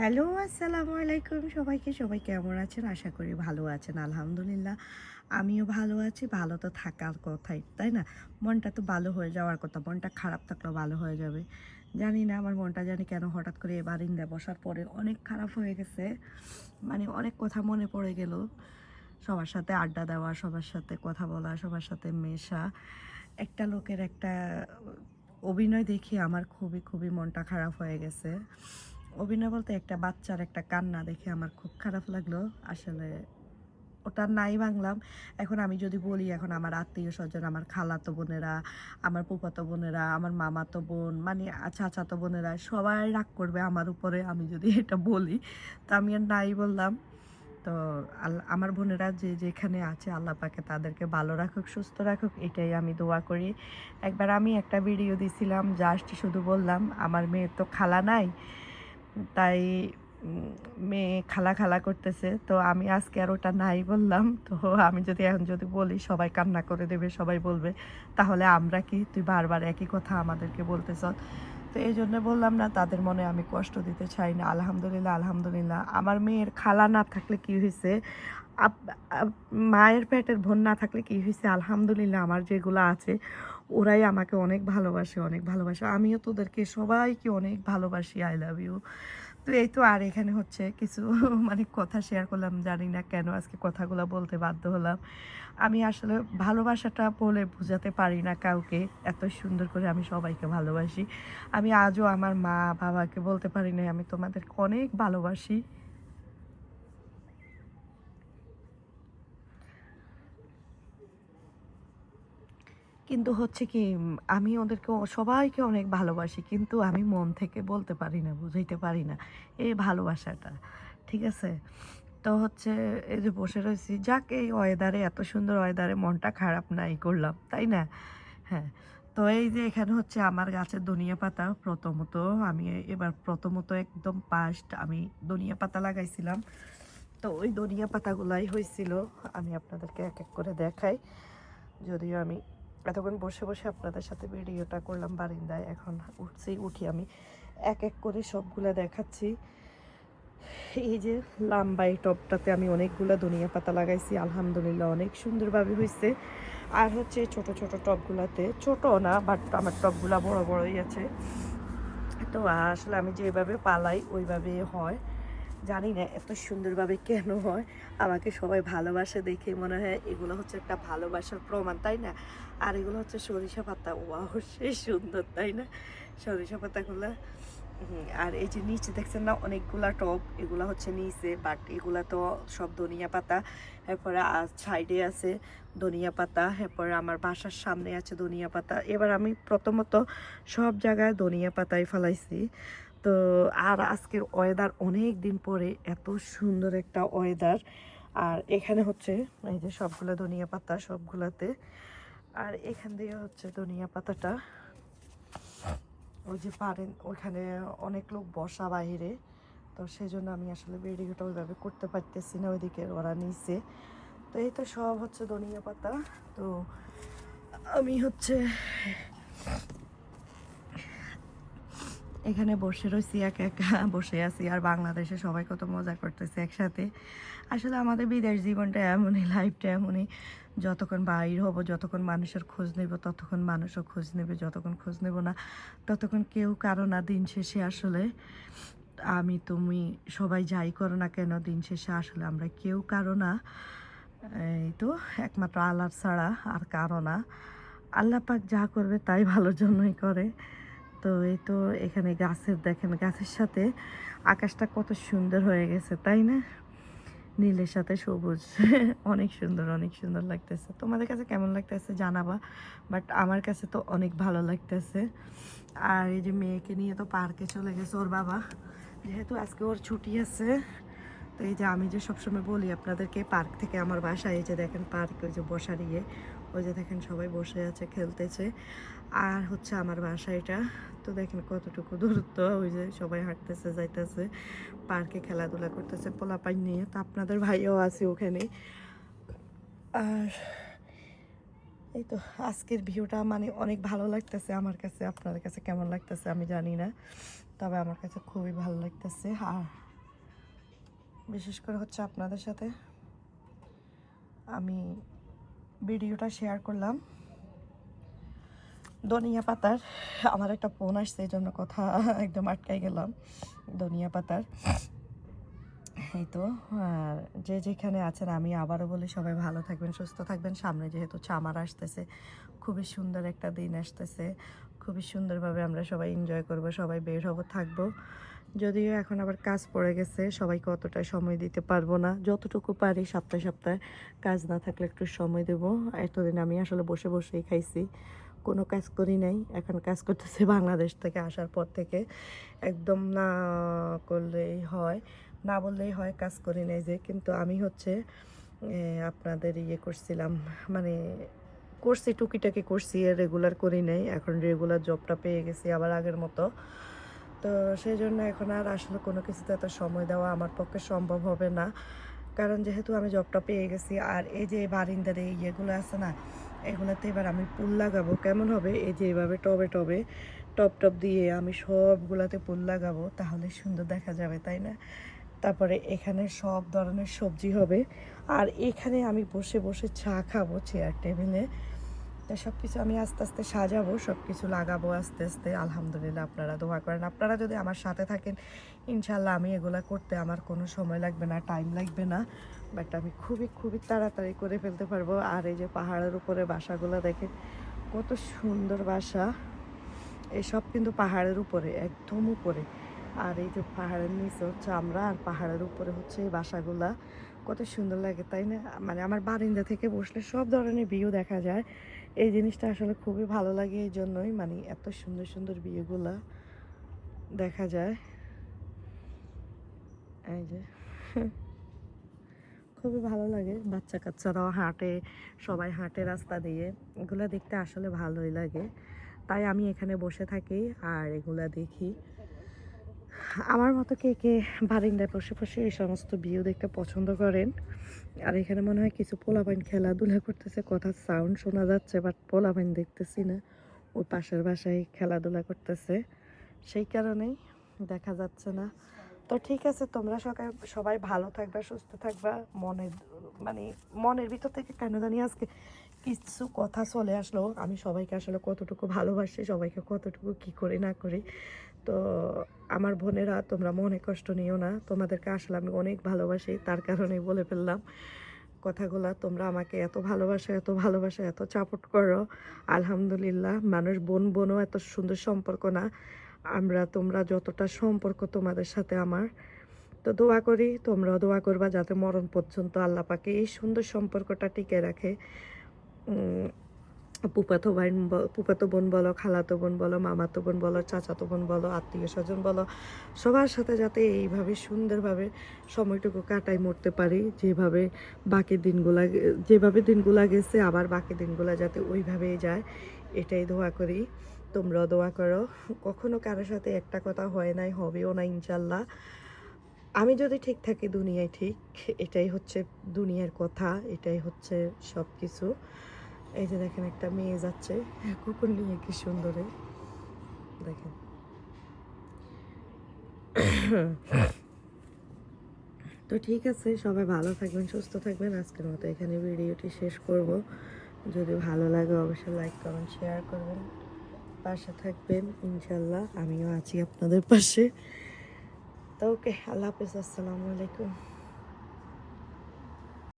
Hello, আসসালামু আলাইকুম সবাইকে। সবাই কেমন আছেন? আশা করি ভালো আছেন, আলহামদুলিল্লাহ। আমিও ভালো আছি, ভালো তো থাকার কথাই, তাই না? মনটা তো ভালো হয়ে যাওয়ার কথা, মনটা খারাপ থাকলেও ভালো হয়ে যাবে। জানি না, আমার মনটা জানি কেন হঠাৎ করে এ বারিন্দায় বসার পরে অনেক খারাপ হয়ে গেছে। মানে অনেক কথা মনে পড়ে গেল। সবার সাথে আড্ডা দেওয়া, সবার সাথে কথা বলা, সবার সাথে মেশা। একটা লোকের একটা অভিনয় দেখে আমার খুবই খুবই মনটা খারাপ হয়ে গেছে। অভিনয় বলতে একটা বাচ্চার একটা কান্না দেখে আমার খুব খারাপ লাগল। আসলে ওটা নাই ভাঙলাম। এখন আমি যদি বলি, এখন আমার আত্মীয় স্বজন, আমার খালাতো বোনেরা, আমার ফুফাতো বোনেরা, আমার মামাতো বোন মানে চাচাতো বোনেরা, সবাই রাগ করবে আমার উপরে আমি যদি এটা বলি। তো আমি আর নাই বললাম। তো আমার বোনেরা যে যেখানে আছে আল্লাহ পাকে তাদেরকে ভালো রাখুক, সুস্থ রাখুক, এটাই আমি দোয়া করি। একবার আমি একটা ভিডিও দিছিলাম জাস্ট শুধু বললাম, আমার মেয়ের তো খালা নাই। তাই মেয়ে খালা খালা করতেছে। তো আমি আজকে আর ওটা নাই বললাম। তো আমি যদি এখন যদি বলি, সবাই কান্না করে দেবে, সবাই বলবে, তাহলে আমরা কি? তুই বারবার একই কথা আমাদেরকে বলতেছ তো এই জন্য বললাম না, তাদের মনে আমি কষ্ট দিতে চাই না। আলহামদুলিল্লাহ আলহামদুলিল্লাহ। আমার মেয়ের খালা না থাকলে কি হয়েছে মায়ের পেটের বোন না থাকলে কি হয়েছে আলহামদুলিল্লাহ, আমার যেগুলো আছে ওরাই আমাকে অনেক ভালোবাসে অনেক ভালোবাসে। আমিও তোদেরকে সবাইকে অনেক ভালোবাসি আই লাভ ইউ তো এই তো আর এখানে হচ্ছে কিছু মানে কথা শেয়ার করলাম, জানি না কেন আজকে কথাগুলো বলতে বাধ্য হলাম। আমি আসলে ভালোবাসাটা বলে বোঝাতে পারি না কাউকে, এত সুন্দর করে আমি সবাইকে ভালোবাসি। আমি আজও আমার মা বাবাকে বলতে পারি না আমি তোমাদেরকে অনেক ভালোবাসি। কিন্তু হচ্ছে কি আমি ওদেরকে সবাইকে অনেক ভালোবাসি, কিন্তু আমি মন থেকে বলতে পারি না, বুঝাইতে পারি না এই ভালোবাসাটা, ঠিক আছে? তো হচ্ছে এই যে বসে রয়েছি, যাক এই ওয়েদারে এত সুন্দর ওয়েদারে মনটা খারাপ নাই করলাম, তাই না? হ্যাঁ তো এই যে এখানে হচ্ছে আমার গাছের ধনিয়া পাতা, প্রথমত আমি এবার প্রথমত একদম পাস্ট আমি ধনিয়া পাতা লাগাইছিলাম। তো ওই ধনিয়া পাতাগুলাই হয়েছিল আমি আপনাদেরকে এক এক করে দেখাই, যদিও আমি এতক্ষণ বসে বসে আপনাদের সাথে ভিডিওটা করলাম বারিন্দায়, এখন উঠছি, উঠি আমি। এক এক করে সবগুলা দেখাচ্ছি। এই যে লম্বা এই টবটাতে আমি অনেকগুলো ধনিয়া পাতা লাগাইছি, আলহামদুলিল্লাহ অনেক সুন্দরভাবে হয়েছে আর হচ্ছে ছোট ছোট টবগুলাতে ছোট না বাট আমার টবগুলা বড় বড়ই আছে। তো আসলে আমি যেভাবে পালাই, ওইভাবে হয়। জানি না এত সুন্দরভাবে কেন হয়। আমাকে সবাই ভালোবাসে দেখে মনে হয় এগুলো হচ্ছে একটা ভালোবাসার প্রমাণ, তাই না? আর এগুলো হচ্ছে সরিষা পাতা। ওয়াও, সে সুন্দর, তাই না? সরিষা পাতাগুলো আর এই যে নিচে দেখছেন না অনেকগুলা টব, এগুলা হচ্ছে নিচে বাট এগুলা তো সব ধনিয়া পাতা। এরপরে সাইডে আছে ধনিয়া পাতা, এরপরে আমার বাসার সামনে আছে ধনিয়া পাতা। এবার আমি প্রথমত সব জায়গায় ধনিয়া পাতাই ফেলাইছি। তো আর আজকের ওয়েদার অনেক দিন পরে এত সুন্দর একটা ওয়েদার আর এখানে হচ্ছে, এই যে সবগুলো ধনিয়া পাতা সবগুলাতে। আর এখান দিয়ে হচ্ছে ধনিয়া পাতাটা, ওই যে পারেন ওইখানে অনেক লোক বসা বাইরে। তো সেই জন্য আমি আসলে ভিডিওটা ওইভাবে করতে পারতেছি না, ওইদিকে ওরা নিচে তো এই তো সব হচ্ছে ধনিয়া পাতা। তো আমি হচ্ছে এখানে বসে রয়েছি একা একা বসে আছি আর বাংলাদেশে সবাই কত মজা করতেছে একসাথে। আসলে আমাদের বিদেশ জীবনটা এমনই লাইফটা এমনই। যতক্ষণ বাইর হব, যতক্ষণ মানুষের খোঁজ নেব, ততক্ষণ মানুষও খোঁজ নেবে, যতক্ষণ খোঁজ নেব না, ততক্ষণ কেউ কারও না দিন শেষে আসলে আমি তুমি সবাই যাই করো না কেন, দিন শেষে আসলে আমরা কেউ কারও না। এই তো একমাত্র আল্লাহ ছাড়া আর কারও না। আল্লাহ পাক যা করবে তাই ভালোর জন্যই করে। তো এই তো এখানে গাছের, দেখেন গাছের সাথে আকাশটা কত সুন্দর হয়ে গেছে, তাই না? নীলের সাথে সবুজ, অনেক সুন্দর অনেক সুন্দর লাগতেছে। তোমাদের কাছে কেমন লাগতেছে জানাবা বাট আমার কাছে তো অনেক ভালো লাগতেছে। আর এই যে মেয়েকে নিয়ে তো পার্কে চলে গেছে ওর বাবা, যেহেতু আজকে ওর ছুটি আছে, তো এই যে আমি যে সবসময় বলি আপনাদেরকে, পার্ক থেকে আমার বাসায় এই যে দেখেন পার্ক ওই যে বসার ইয়ে ওই যে দেখেন সবাই বসে আছে, খেলতেছে। আর হচ্ছে আমার বাসা এটা। তো দেখেন কতটুকু দূরত্ব, ওই যে সবাই হাঁটতেছে, যাইতেছে। পার্কে খেলাধুলা করতেছে পোলাপাই নিয়ে। তো আপনাদের ভাইও আছে ওখানে। আর এই তো আজকের ভিউটা মানে অনেক ভালো লাগতেছে আমার কাছে। আপনাদের কাছে কেমন লাগতেছে আমি জানি না। তবে আমার কাছে খুবই ভালো লাগতেছে। আর বিশেষ করে হচ্ছে আপনাদের সাথে আমি ভিডিওটা শেয়ার করলাম। ধনিয়া পাতার, আমার একটা ফোন আসছে, এই জন্য কথা একদম আটকাই গেলাম। ধনিয়া পাতার। এই তো, আর যে যেখানে আছেন, আমি আবারও বলি সবাই ভালো থাকবেন, সুস্থ থাকবেন। সামনে যেহেতু চামার আসতেছে, খুবই সুন্দর একটা দিন আসতেছে। খুবই সুন্দরভাবে আমরা সবাই এনজয় করব, সবাই বের হব, থাকব। যদিও এখন আবার কাজ পড়ে গেছে, সবাইকে অতটা সময় দিতে পারব না। যতটুকু পারি সপ্তাহে সপ্তাহে কাজ না থাকলে একটু সময় দেব। এতদিন আমি আসলে বসে বসেই খাইছি, কোনো কাজ করি নাই। এখন কাজ করতেছে বাংলাদেশ থেকে আসার পর থেকে। একদম না করলেই হয়, না বললেই হয় কাজ করি নাই যে। কিন্তু আমি হচ্ছে আপনাদের ইয়ে করছিলাম মানে করছি টুকিটাকি করছি রেগুলার করি নাই। এখন রেগুলার জবটা পেয়ে গেছি আবার আগের মতো। তো সেই জন্য এখন আর আসলে কোনো কিছুতে এত সময় দেওয়া আমার পক্ষে সম্ভব হবে না। কারণ যেহেতু আমি জবটা পেয়ে গেছি, আর এই যে বারিন্দার এই ইয়েগুলো আছে না, এগুলোতে এবার আমি পুল লাগাবো। কেমন হবে? এই যে এভাবে টবে টবে, টপ টপ দিয়ে আমি সবগুলাতে পুল লাগাবো, তাহলে সুন্দর দেখা যাবে, তাই না? তারপরে এখানে সব ধরনের সবজি হবে। আর এখানে আমি বসে বসে চা খাব চেয়ার টেবিলে তো সব কিছু আমি আস্তে আস্তে সাজাবো সব কিছু লাগাবো আস্তে আস্তে। আলহামদুলিল্লাহ, আপনারা দোয়া করেন। আপনারা যদি আমার সাথে থাকেন ইনশাল্লাহ আমি এগুলা করতে আমার কোনো সময় লাগবে না টাইম লাগবে না। বাট আমি খুবই খুবই তাড়াতাড়ি করে ফেলতে পারব। আর এই যে পাহাড়ের উপরে বাসাগুলো দেখেন, কত সুন্দর বাসা। এসব কিন্তু পাহাড়ের উপরে, একদম উপরে। আর এই যে পাহাড়ের নিচে হচ্ছে আমরা, আর পাহাড়ের উপরে হচ্ছে এই বাসাগুলা। কত সুন্দর লাগে, তাই না? মানে আমার বারিন্দা থেকে বসলে সব ধরনের ভিউ দেখা যায়। এই জিনিসটা আসলে খুবই ভালো লাগে এই জন্যই। মানে এত সুন্দর সুন্দর ভিউগুলা দেখা যায়। এই যে, খুবই ভালো লাগে বাচ্চা কাচ্চারাও হাঁটে, সবাই হাঁটে রাস্তা দিয়ে। এগুলো দেখতে আসলে ভালোই লাগে। তাই আমি এখানে বসে থাকি আর এগুলা দেখি। আমার মতো কে কে বারিন্দায় বসে বসে এই সমস্ত ভিউ দেখতে পছন্দ করেন? আর এখানে মনে হয় কিছু পোলাপাইন খেলাধুলা করতেছে, কথা সাউন্ড শোনা যাচ্ছে বাট পোলাপাইন দেখতেছি না। ওই পাশের বাসায় খেলাধুলা করতেছে। সেই কারণেই দেখা যাচ্ছে না। তো ঠিক আছে, তোমরা সকাল, সবাই ভালো থাকবা, সুস্থ থাকবা। মনের মানে মনের ভিতর থেকে কেন জানি আজকে কিছু কথা চলে আসলো। আমি সবাইকে আসলে কতটুকু ভালোবাসি, সবাইকে কতটুকু কি করি, না করি। তো আমার বোনেরা, তোমরা মনে কষ্ট নিও না। তোমাদেরকে আসলে আমি অনেক ভালোবাসি, তার কারণেই বলে ফেললাম। কথাগুলা, তোমরা আমাকে এত ভালোবাসো এত ভালোবাসো, এত চাপট করো। আলহামদুলিল্লাহ, মানুষ বোন বোনও এত সুন্দর সম্পর্ক না। আমরা, তোমরা যতটা সম্পর্ক তোমাদের সাথে আমার। তো দোয়া করি, তোমরাও দোয়া করবা যাতে মরণ পর্যন্ত আল্লাহ পাকে এই সুন্দর সম্পর্কটা টিকে রাখে। ফুফাতো ভাই ফুফাতো বোন বলো, খালাতো বোন বলো, মামাতো বোন বলো, চাচাতো বোন বলো, আত্মীয় স্বজন বলো, সবার সাথে যাতে এইভাবে সুন্দরভাবে সময়টুকু কাটাই মরতে পারি, যেভাবে বাকি দিনগুলা, যেভাবে দিনগুলা গেছে, আবার বাকি দিনগুলা যাতে ওইভাবেই যায়, এটাই দোয়া করি। তোমরা দোয়া করো। কখনো কারোর সাথে একটা কথা হয় নাই, হবেও না, ইনশাল্লাহ। আমি যদি ঠিক থাকি, দুনিয়ায় ঠিক, এটাই হচ্ছে দুনিয়ার কথা, এটাই হচ্ছে সব কিছু এই যে দেখেন একটা মেয়ে যাচ্ছে। কুকুর নিয়ে কি সুন্দরে। দেখেন। তো ঠিক আছে, সবাই ভালো থাকবেন, সুস্থ থাকবেন। আজকের মতো এখানে ভিডিওটি শেষ করব। যদি ভালো লাগে, অবশ্যই লাইক কমেন্ট শেয়ার করবেন। পাশে থাকবেন ইনশাল্লাহ আমিও আছি আপনাদের পাশে। তো ওকে আল্লাহ হাফিজ, আসসালামু আলাইকুম।